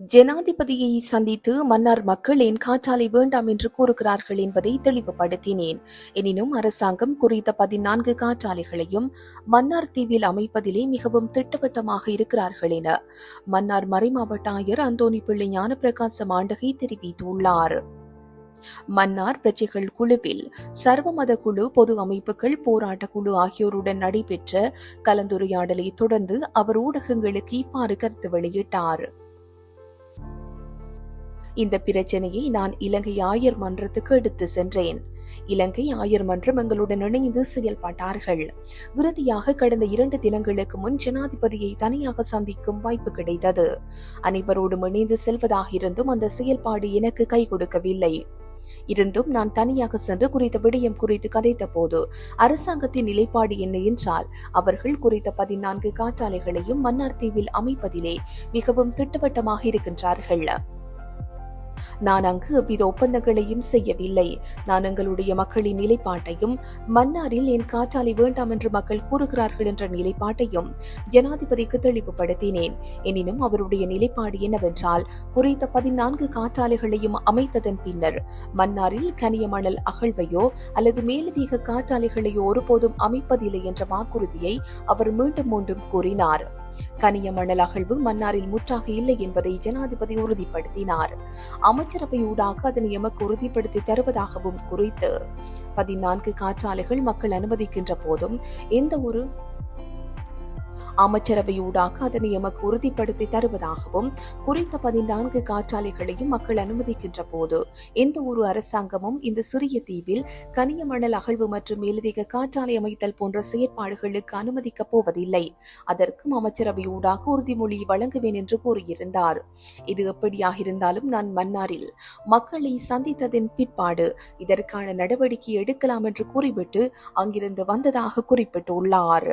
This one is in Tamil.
ஜனாதிபதியை சந்தித்து மன்னார் மக்கள் காற்றாலை வேண்டாம் என்று கூறுகிறார்கள் என்பதை தெளிவுபடுத்தினேன். எனினும் அரசாங்கம் குறித்த பதினான்கு காற்றாலைகளையும் மன்னார் தீவில் அமைப்பதிலே மிகவும் திட்டவட்டமாக இருக்கிறார்கள் என மன்னார் மறைமாவட்ட ஆயர் அந்தோணி பிள்ளை ஞானப்பிரகாச மாண்டகை தெரிவித்துள்ளார். மன்னார் பிரஜைகள் குழுவில் சர்வமத குழு பொது அமைப்புகள் போராட்ட குழு ஆகியோருடன் நடைபெற்ற கலந்துரையாடலை தொடர்ந்து அவர் ஊடகங்களுக்கு இவ்வாறு கருத்து வெளியிட்டார். இந்த பிரச்சனையை நான் இலங்கை ஆயர் மன்றத்துக்கு எடுத்து சென்றேன். இலங்கை ஆயர் மன்றம் எங்களுடன் இணைந்து செயல்பட்டார்கள் இறுதியாக கடந்த இரண்டு தினங்களுக்கு முன் ஜனாதிபதியை தனியாக சந்திக்கும் வாய்ப்பு கிடைத்தது. அனைவரோடும் இணைந்து செல்வதாக இருந்தும் அந்த செயல்பாடு எனக்கு கை கொடுக்கவில்லை. இருந்தும் நான் தனியாக சென்று குறித்த விடயம் குறித்து கதைத்த போது அரசாங்கத்தின் நிலைப்பாடு என்ன என்றால் அவர்கள் குறித்த பதினான்கு காற்றாலைகளையும் மன்னார் தீவில் அமைப்பதிலே மிகவும் திட்டவட்டமாக இருக்கின்றார்கள். நான் அங்கு எவ்வித ஒப்பந்தங்களையும் செய்யவில்லை. நான் எங்களுடைய மக்களின் நிலைப்பாட்டையும் மன்னாரில் என் காற்றாலை வேண்டாம் என்று மக்கள் கூறுகிறார்கள் என்ற நிலைப்பாட்டையும் ஜனாதிபதிக்கு தெளிவுபடுத்தினேன். எனினும் அவருடைய நிலைப்பாடு என்னவென்றால் குறித்த பதினான்கு காற்றாலைகளையும் அமைத்ததன் பின்னர் மன்னாரில் கனிய மணல் அகழ்வையோ அல்லது மேலதிக காற்றாலைகளையோ ஒருபோதும் அமைப்பதில்லை என்ற வாக்குறுதியை அவர் மீண்டும் மீண்டும் கூறினார். கனிய மணல் அகழ்வு மன்னாரில் முற்றாக இல்லை என்பதை ஜனாதிபதி உறுதிப்படுத்தினார். அமைச்சரவை ஊடாக அதனை எமக்கு உறுதிப்படுத்தி தருவதாகவும் குறித்து. பதினான்கு காற்றாலைகள் மக்கள் அனுமதிக்கின்ற போதும் எந்த ஒரு அமைச்சரவையூடாக அதனை எமக்கு உறுதிப்படுத்தி தருவதாகவும் குறித்த பதினான்கு காற்றாலைகளையும் மக்கள் அனுமதிக்கின்ற போது எந்த ஒரு அரசாங்கமும் இந்த சிறிய தீவில் கனிய மணல் அகழ்வு மற்றும் மேலதிக காற்றாலை அமைத்தல் போன்ற செயற்பாடுகளுக்கு அனுமதிக்கப் போவதில்லை. அதற்கும் அமைச்சரவையூடாக உறுதிமொழி வழங்குவேன் என்று கூறியிருந்தார். இது எப்படியாக இருந்தாலும் நான் மன்னாரில் மக்களை சந்தித்ததின் பிற்பாடு இதற்கான நடவடிக்கை எடுக்கலாம் என்று கூறிவிட்டு அங்கிருந்து வந்ததாக குறிப்பிட்டுள்ளார்.